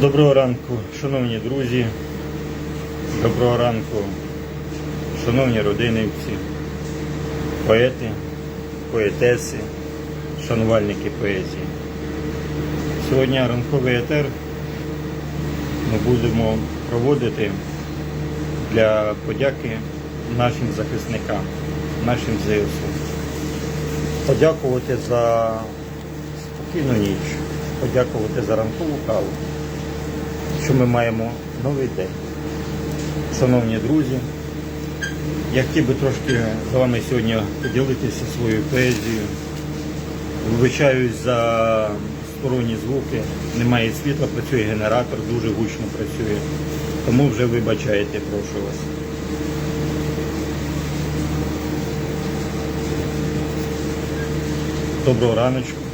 Доброго ранку, шановні друзі. Доброго ранку, шановні родинівці, поети, поетеси, шанувальники поезії. Сьогодні ранковий етер ми будемо проводити для подяки нашим захисникам, нашим ЗСУ. Подякувати за спокійну ніч, подякувати за ранкову каву що ми маємо новий день. Шановні друзі, я хотів би трошки з вами сьогодні поділитися своєю поезією. Вибачаюсь за сторонні звуки, немає світла, працює генератор, дуже гучно працює. Тому вже вибачайте, прошу вас. Доброго раночку.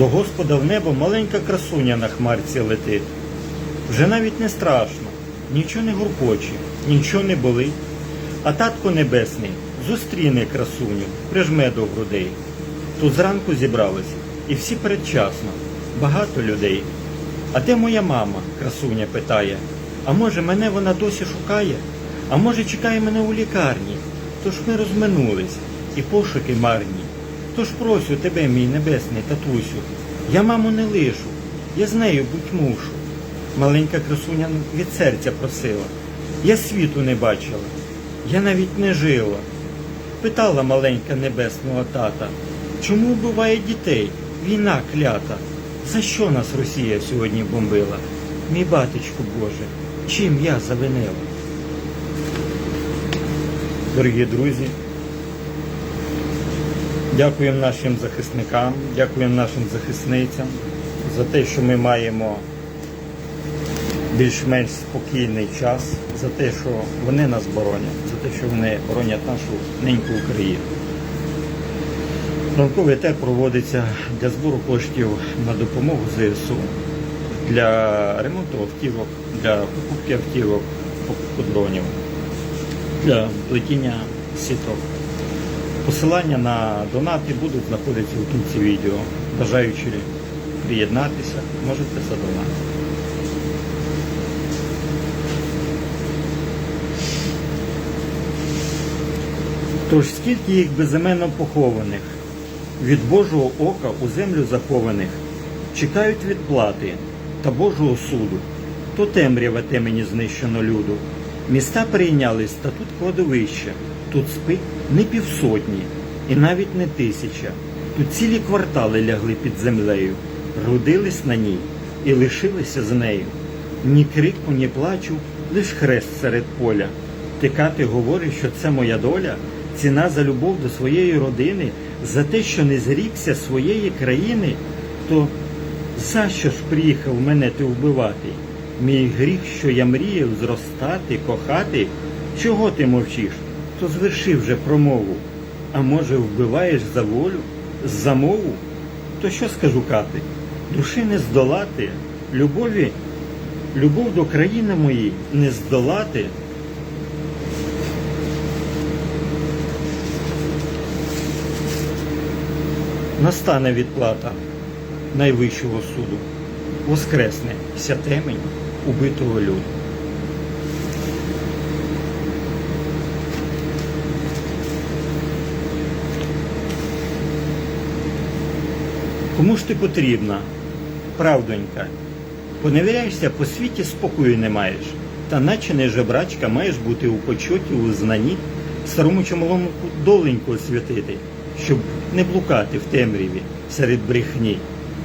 До Господа в небо маленька красуня на хмарці летить. Вже навіть не страшно, нічого не гуркоче, нічого не болить. А татко небесний зустріне красуню, прижме до грудей. Тут зранку зібралися, і всі передчасно, багато людей. А де моя мама? красуня питає. А може мене вона досі шукає? А може чекає мене у лікарні? Тож ми розминулись, і пошуки марні. Тож просю тебе, мій небесний татусю, я маму не лишу, я з нею будь мушу. Маленька красуня від серця просила. Я світу не бачила, я навіть не жила. Питала маленька небесного тата, чому вбиває дітей? Війна клята. За що нас Росія сьогодні бомбила? Мій батечку Боже, чим я завинила? Дорогі друзі, Дякуємо нашим захисникам, дякуємо нашим захисницям за те, що ми маємо більш-менш спокійний час, за те, що вони нас боронять, за те, що вони боронять нашу неньку Україну. Ранковий етер проводиться для збору коштів на допомогу ЗСУ, для ремонту автівок, для покупки автівок, покупки дронів, для плетіння сіток. Посилання на донати будуть знаходитися у кінці відео. Бажаючи приєднатися, можете задонатити. Тож скільки їх безіменно похованих, від Божого ока у землю захованих, чекають відплати та Божого суду, то темрява темені знищено люду. Міста прийняли статут кладовища, тут спить не півсотні і навіть не тисяча. Тут цілі квартали лягли під землею, родились на ній і лишилися з нею. Ні крику, ні плачу, лиш хрест серед поля. Тикати говорить, що це моя доля, ціна за любов до своєї родини, за те, що не зрікся своєї країни, то за що ж приїхав мене ти вбивати? Мій гріх, що я мріяв зростати, кохати, чого ти мовчиш? То зверши вже промову. А може, вбиваєш за волю, за мову? То що скажу кати? Душі не здолати, любові, любов до країни моєї не здолати. Настане відплата найвищого суду, воскресне вся темень убитого люду. Кому ж ти потрібна, правдонька? Поневіряєшся по світі, спокою не маєш, та наче не жебрачка маєш бути у почоті, у знанні, старому чомолому доленьку освятити, щоб не блукати в темряві серед брехні.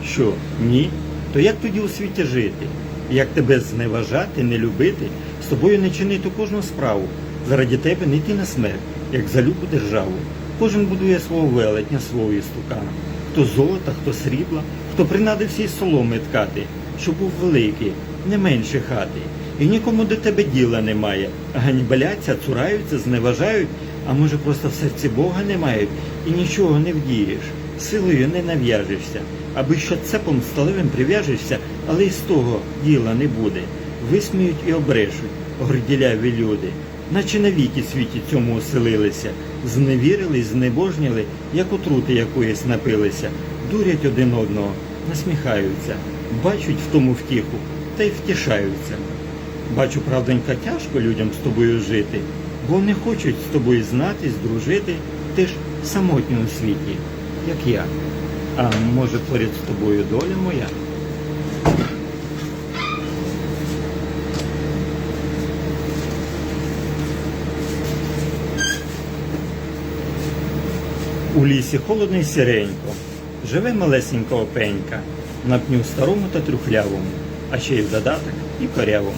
Що ні? То як тоді у світі жити? Як тебе зневажати, не любити, з тобою не чинити кожну справу, заради тебе не йти на смерть, як за любу державу. Кожен будує свого велетня, свого істукана. Хто золота, хто срібла, хто принадився із соломи ткати, щоб був великий, не менше хати. І нікому до тебе діла немає. Ганьбаляться, цураються, зневажають, а може просто в серці Бога не мають і нічого не вдієш. Силою не нав'яжешся, аби що цепом сталевим прив'яжешся, але й з того діла не буде. висміють і обрешуть, горділяві люди, наче навіки світі цьому оселилися, зневірились, знебожніли, як отрути якоїсь напилися, дурять один одного, насміхаються, бачать в тому втіху та й втішаються. Бачу, правдонька, тяжко людям з тобою жити, бо не хочуть з тобою знатись, дружити, ти ж самотній у світі, як я. А може поряд з тобою доля моя? У лісі холодно й сіренько, живе малесенька опенька, на пню старому та трюхлявому, а ще й в додаток і корявому.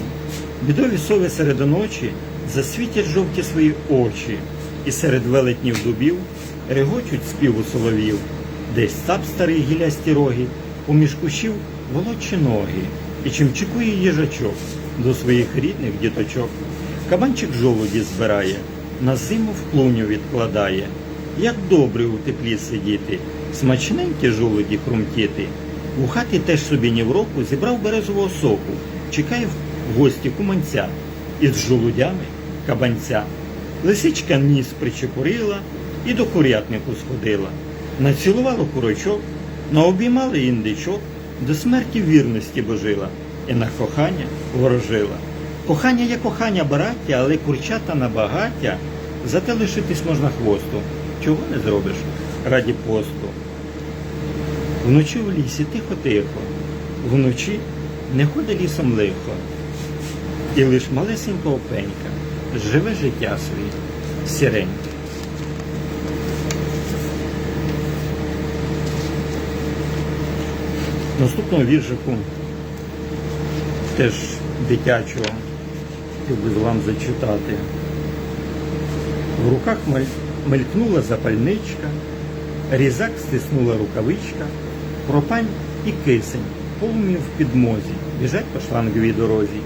Бідові сови серед ночі засвітять жовті свої очі, і серед велетнів дубів регочуть співу соловів, десь цап старий гілясті роги, поміж кущів волочі ноги, і чим чекує їжачок до своїх рідних діточок. Кабанчик жолуді збирає, на зиму в клуню відкладає. Як добре у теплі сидіти, смачненькі жолуді хрумтіти. У хаті теж собі ні в року зібрав березового соку, чекає в гості куманця із жолудями кабанця. Лисичка ніс причепурила і до курятнику сходила. Націлувала курочок, наобіймала індичок, до смерті вірності божила і на кохання ворожила. Кохання є кохання браття, але курчата на багаття, зате лишитись можна хвосту. Чого не зробиш раді посту? Вночі в лісі тихо-тихо, вночі не ходить лісом лихо. І лиш малесенька опенька живе життя своє сіреньке. Наступного віршику теж дитячого хотів би вам зачитати. В руках маль- мелькнула запальничка, різак стиснула рукавичка, пропань і кисень, полум'я в підмозі, біжать по шланговій дорозі.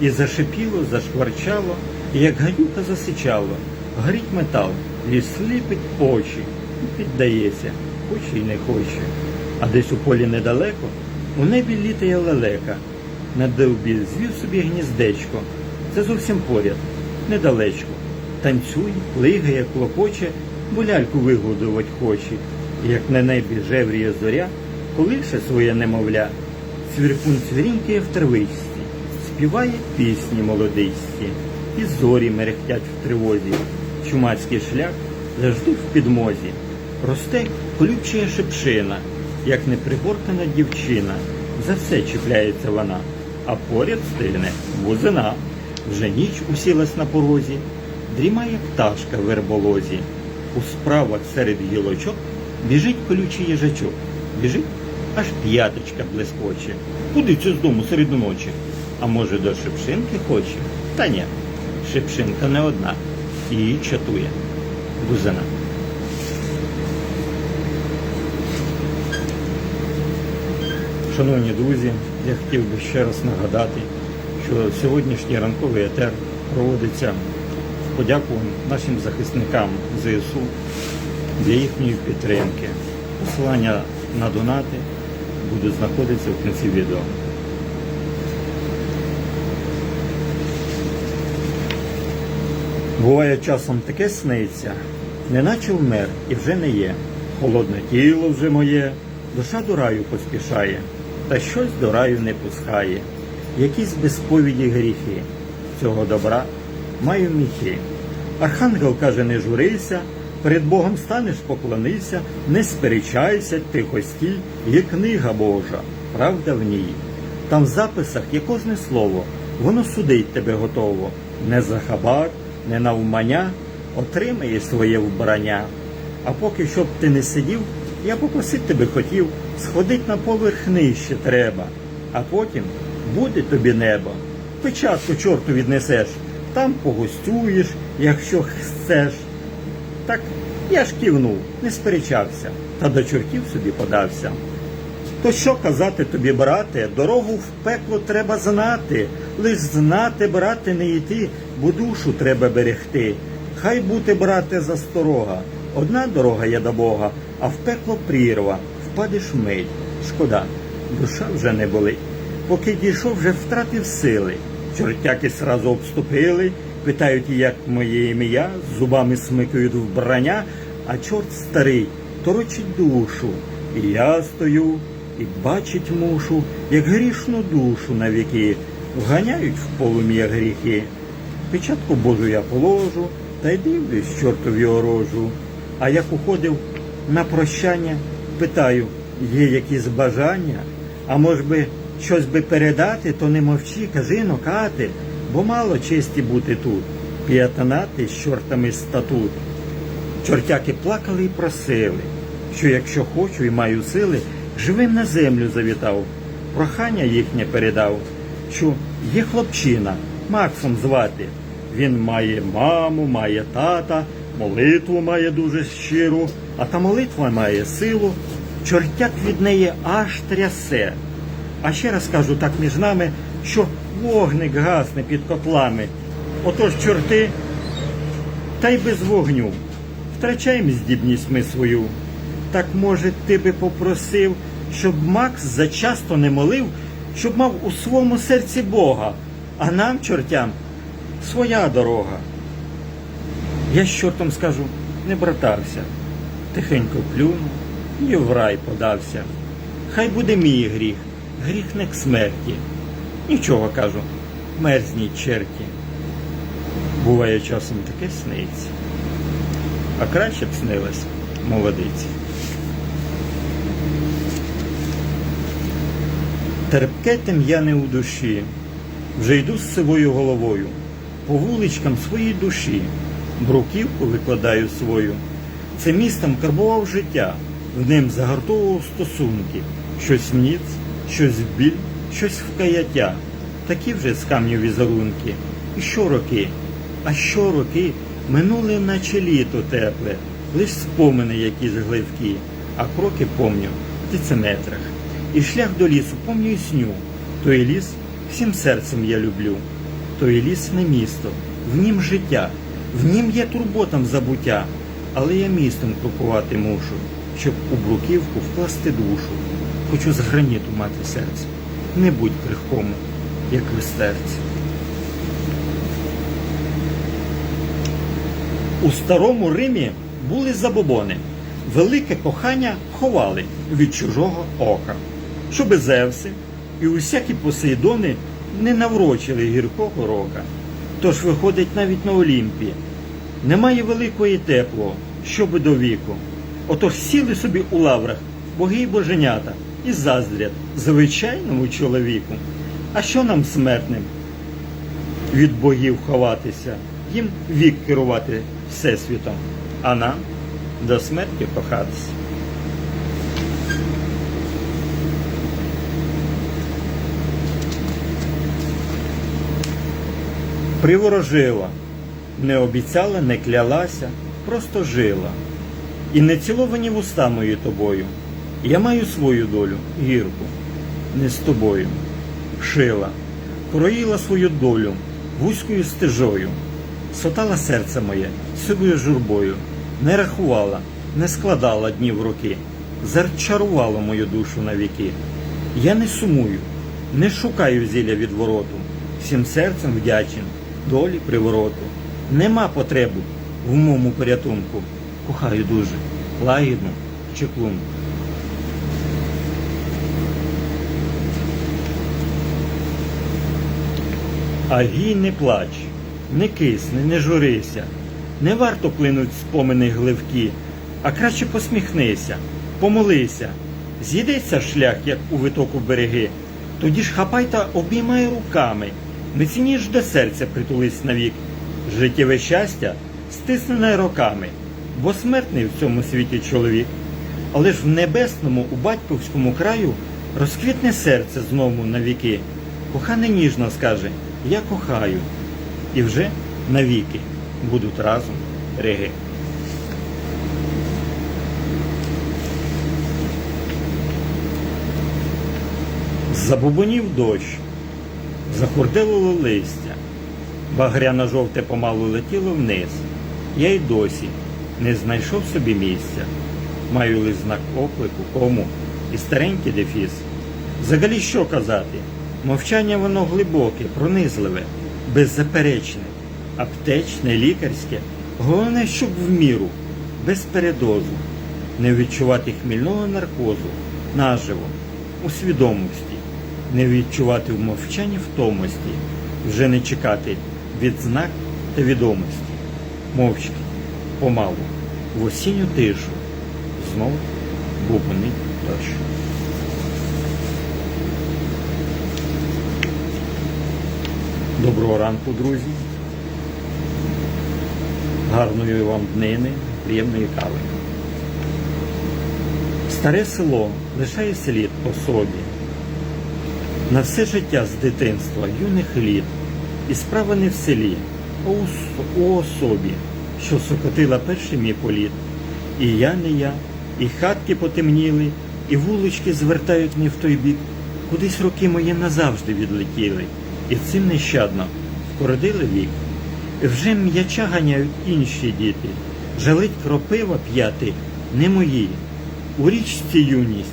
І зашипіло, зашкварчало, і як гадюка засичало. Горить метал, ліс сліпить очі, і піддається, хоче й не хоче. А десь у полі недалеко, у небі літає лелека. На довбі звів собі гніздечко. Це зовсім поряд, недалечко. Танцює, плигає, клопоче, бо ляльку вигодувати хоче. Як на небі жевріє зоря, колише своє немовля. Цвіркун цвірінькає в травичці, співає пісні молодисті, і зорі мерехтять в тривозі. Чумацький шлях завжди в підмозі. Росте колючая шипшина, як неприборкана дівчина. За все чіпляється вона, а поряд стигне бузина. Вже ніч усілась на порозі, дрімає пташка в верболозі. У справах серед гілочок біжить колючий їжачок. Біжить, аж п'яточка блискоче. Куди це з дому серед ночі? А може до шипшинки хоче? Та ні, шипшинка не одна. Її чатує. Бузина. Шановні друзі, я хотів би ще раз нагадати, що сьогоднішній ранковий етер проводиться в подяку нашим захисникам ЗСУ для їхньої підтримки. Посилання на донати будуть знаходитися в кінці відео. Буває часом таке сниться, неначе вмер і вже не є. Холодне тіло вже моє, душа до раю поспішає, та щось до раю не пускає. Якісь безповіді гріхи, цього добра маю міхи. Архангел каже, не журися, перед Богом станеш, поклонися, не сперечайся, тихо стій, є книга Божа, правда в ній. Там в записах є кожне слово, воно судить тебе готово. Не за хабар, не навмання, отримає своє вбрання. А поки щоб ти не сидів, я попросити тебе хотів, сходить на поверх нижче треба, а потім буде тобі небо. Печатку чорту віднесеш, там погостюєш, якщо chcеш. Так я ж кивнув, не сперечався, та до чортів собі подався. То що казати тобі, брате, дорогу в пекло треба знати, лиш знати, брате, не йти, бо душу треба берегти. Хай бути, брате, засторога. Одна дорога є до Бога, а в пекло прірва, впадеш мить. Шкода, душа вже не болить. Поки дійшов, вже втратив сили. Чортяки сразу обступили, питають, як моє ім'я, зубами смикають вбрання, а чорт старий торочить душу. І я стою, і бачить мушу, як грішну душу на віки, вганяють в полум'я гріхи. Печатку Божу я положу, та й дивлюсь чортові орожу. А як уходив на прощання, питаю, є якісь бажання, а може би щось би передати, то не мовчи, кажи, но кати, бо мало честі бути тут, п'ятнати з чортами статут. Чортяки плакали і просили, що якщо хочу і маю сили, живим на землю завітав. Прохання їхнє передав, що є хлопчина, Максом звати. Він має маму, має тата, молитву має дуже щиру, а та молитва має силу. Чортяк від неї аж трясе. А ще раз кажу так між нами, що вогник гасне під котлами. Отож, чорти, та й без вогню. Втрачаємо здібність ми свою. Так, може, ти би попросив, щоб Макс зачасто не молив, щоб мав у своєму серці Бога, а нам, чортям, своя дорога. Я з чортом скажу, не братався, тихенько плюнув і в рай подався. Хай буде мій гріх, гріх к смерті. Нічого кажу, мерзніть черті. Буває часом таке сниться. А краще б снилась молодиці. Терпке тем'яне у душі, вже йду з сивою головою, по вуличкам своїй душі, бруківку викладаю свою. Це містом карбував життя, в ним загартовував стосунки, щось ніц, щось в біль, щось в. Такі вже з камню візерунки. І що роки, а що роки минули, наче літо тепле, лиш спомини якісь гливкі, а кроки помню в тициметрах. І шлях до лісу помню і сню. Той ліс всім серцем я люблю. Той ліс не місто, в нім життя, в нім є турботам забуття, але я містом крокувати мушу, щоб у бруківку вкласти душу. Хочу з граніту мати серце, не будь крихкому, як вистерці. У старому Римі були забобони. Велике кохання ховали від чужого ока, щоби Зевси і усякі посейдони не наврочили гіркого рока. Тож виходить навіть на Олімпі. Немає великої теплого, щоби до віку. Отож сіли собі у лаврах боги й боженята і заздрять звичайному чоловіку. А що нам смертним? від богів ховатися, їм вік керувати всесвітом, а нам до смерті кохатися. Приворожила, не обіцяла, не клялася, просто жила. І не ціловані вуста мої тобою. Я маю свою долю, гірку, не з тобою. Шила, кроїла свою долю вузькою стежою, сотала серце моє сивою журбою, не рахувала, не складала днів роки, зарчарувала мою душу на віки. Я не сумую, не шукаю зілля відвороту, всім серцем вдячен, долі привороту. Нема потреби в моєму порятунку. Кохаю дуже, лагідну чеклунку. А гій не плач, не кисни, не журися, не варто плинуть спомини гливкі, а краще посміхнися, помолися, з'їдеться шлях, як у витоку береги, тоді ж хапай та обіймай руками, не цініш до серця притулись навік, життєве щастя стиснене роками, бо смертний в цьому світі чоловік. Але ж в небесному, у батьківському краю розквітне серце знову навіки. Коханий ніжно скаже, я кохаю, і вже навіки будуть разом реги. Забубонів дощ, захурделило листя, багряно жовте помалу летіло вниз. Я й досі не знайшов собі місця. Маю лист знак оклику, кому і старенький дефіс. Взагалі що казати? Мовчання воно глибоке, пронизливе, беззаперечне, аптечне, лікарське. Головне, щоб в міру, без передозу, не відчувати хмільного наркозу, наживо, у свідомості, не відчувати в мовчанні втомості, вже не чекати відзнак та відомості. Мовчки, помалу, в осінню тишу, знов бубонить дощ. Доброго ранку, друзі. Гарної вам днини, приємної кави. Старе село лишає слід по собі. На все життя з дитинства, юних літ. І справа не в селі, а у, особі, що сокотила перший мій політ. І я не я, і хатки потемніли, і вулички звертають не в той бік. Кудись роки мої назавжди відлетіли, і цим нещадно вкородили вік. Вже м'яча ганяють інші діти, жалить кропива п'яти не мої. У річці юність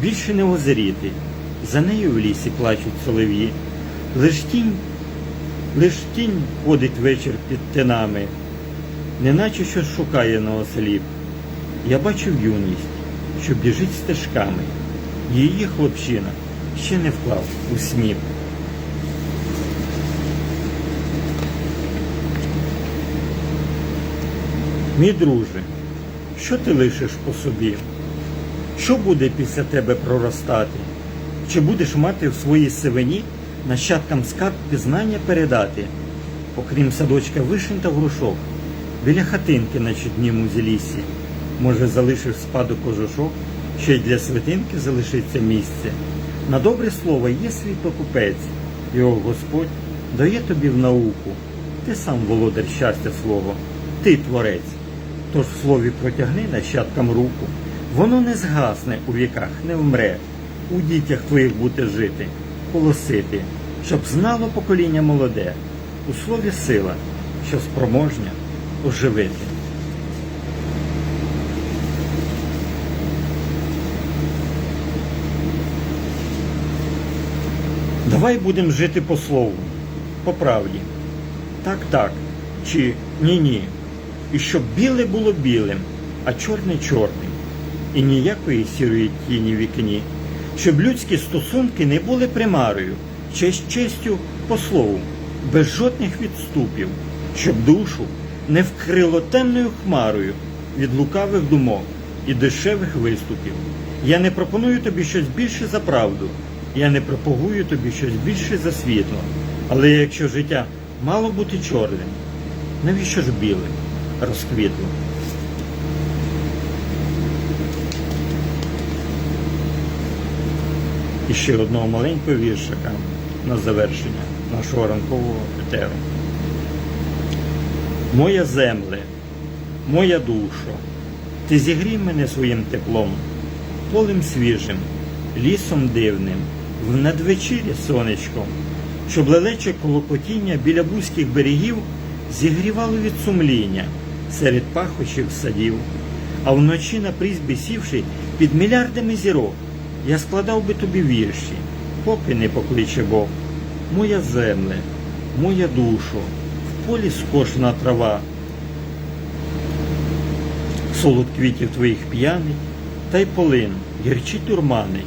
більше не озріти, за нею в лісі плачуть солов'ї. Лиш тінь, лиш тінь ходить вечір під тинами, неначе щось шукає на осліп. Я бачив юність, що біжить стежками. Її хлопчина ще не вклав у сніп. Мій друже, що ти лишиш по собі? Що буде після тебе проростати? Чи будеш мати в своїй сивині нащадкам скарб пізнання передати? Окрім садочка вишень та грушок, біля хатинки на чуднім узеліссі, може, залишив спадок кожушок, ще й для святинки залишиться місце. На добре слово є свій покупець, його Господь дає тобі в науку. Ти сам володар щастя свого, ти творець. Тож в слові протягни нащадкам руку. Воно не згасне у віках, не вмре. У дітях твоїх буде жити, колосити, щоб знало покоління молоде. У слові сила, що спроможня оживити. Давай будемо жити по слову, по правді. Так, так, чи ні-ні. І щоб біле було білим, а чорне чорним. І ніякої сірої тіні вікні. Щоб людські стосунки не були примарою, честь честю по слову, без жодних відступів, щоб душу не вкрило темною хмарою від лукавих думок і дешевих виступів. Я не пропоную тобі щось більше за правду, я не пропагую тобі щось більше за світло. Але якщо життя мало бути чорним, навіщо ж білим розквітло? І ще одного маленького віршика на завершення нашого ранкового етеру. Моя земле, моя душо, ти зігрій мене своїм теплом, полем свіжим, лісом дивним, в надвечір'я сонечком, щоб лелече колокотіння біля бузьких берегів зігрівало від сумління серед пахощів садів, а вночі на призбі сівши під мільярдами зірок, я складав би тобі вірші, поки не покличе Бог. Моя земле, моя душо, в полі скошена трава, солод квітів твоїх п'яний, та й полин, гірчі турмани,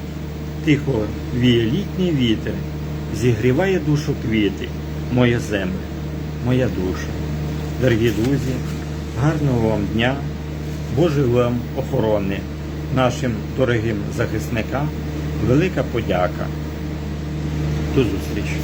тихо віє літній вітер, зігріває душу квіти, моя земля, моя душа. Дорогі друзі, гарного вам дня, Божої вам охорони, нашим дорогим захисникам велика подяка. До зустрічі!